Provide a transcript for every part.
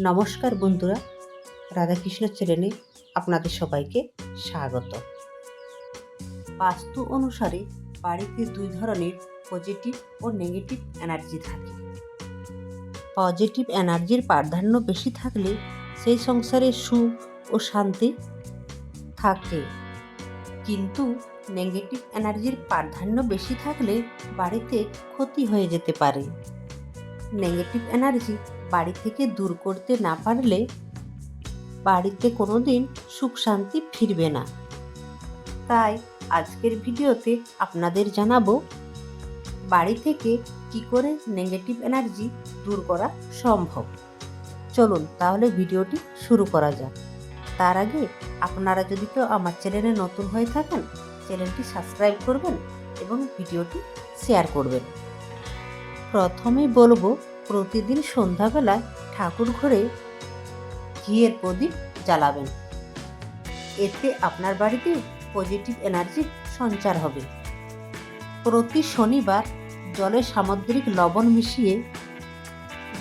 নমস্কার বন্ধুরা, রাধাকৃষ্ণ চ্যানেলে আপনাদের সবাইকে স্বাগত। বাস্তু অনুসারে বাড়িতে দুই ধরনের পজিটিভ ও নেগেটিভ এনার্জি থাকে। পজিটিভ এনার্জির প্রাধান্য বেশি থাকলে সেই সংসারে সুখ ও শান্তি থাকে। কিন্তু নেগেটিভ এনার্জির প্রাধান্য বেশি থাকলে বাড়িতে ক্ষতি হয়ে যেতে পারে। নেগেটিভ এনার্জি বাড়ি থেকে দূর করতে না পারলে বাড়িতে কোনো দিন সুখ শান্তি ফিরবে না। তাই আজকের ভিডিওতে আপনাদের জানাব, বাড়ি থেকে কি করে নেগেটিভ এনার্জি দূর করা সম্ভব। চলুন তাহলে ভিডিওটি শুরু করা যাক। তার আগে আপনারা যদি কেউ আমার চ্যানেলে নতুন হয়ে থাকেন, চ্যানেলটি সাবস্ক্রাইব করবেন এবং ভিডিওটি শেয়ার করবেন। প্রথমেই বলব প্রতিদিন সন্ধ্যাবেলায় ঠাকুর ঘরে ঘিয়ের প্রদীপ জ্বালাবেন। এতে আপনার বাড়িতে পজিটিভ এনার্জির সঞ্চার হবে। প্রতি শনিবার জলে সামুদ্রিক লবণ মিশিয়ে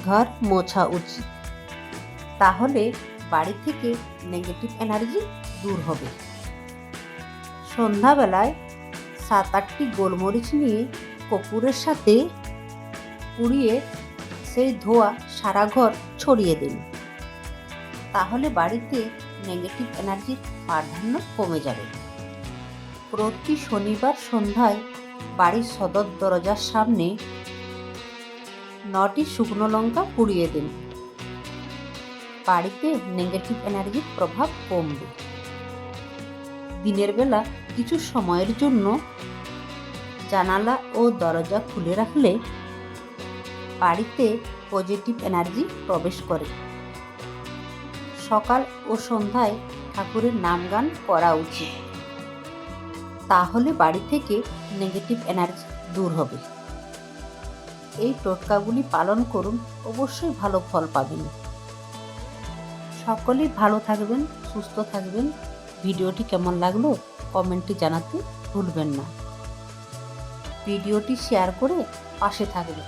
ঘর মোছা উচিত। তাহলে বাড়ি থেকে নেগেটিভ এনার্জি দূর হবে। সন্ধ্যাবেলায় সাত আটটি গোলমরিচ নিয়ে কপুরের সাথে পুড়িয়ে সেই ধোয়া সারা ঘর ছড়িয়ে দিন তাহলে বাড়িতে নেগেটিভ এনার্জির প্রাধান্য কমে যাবে। প্রতি শনিবার সন্ধ্যায় বাড়ির সদর দরজার সামনে নটি শুকনো লঙ্কা পুড়িয়ে দিন। বাড়িতে নেগেটিভ এনার্জির প্রভাব কমবে। দিনের বেলা কিছু সময়ের জন্য জানালা ও দরজা খুলে রাখলে বাড়িতে পজিটিভ এনার্জি প্রবেশ করে। সকাল ও সন্ধ্যায় ঠাকুরের নাম গান করা উচিত। তাহলে বাড়ি থেকে নেগেটিভ এনার্জি দূর হবে। এই টোটকাগুলি পালন করুন, অবশ্যই ভালো ফল পাবেন। সকলেই ভালো থাকবেন, সুস্থ থাকবেন। ভিডিওটি কেমন লাগল কমেন্টে জানাতে ভুলবেন না। ভিডিওটি শেয়ার করে পাশে থাকবেন।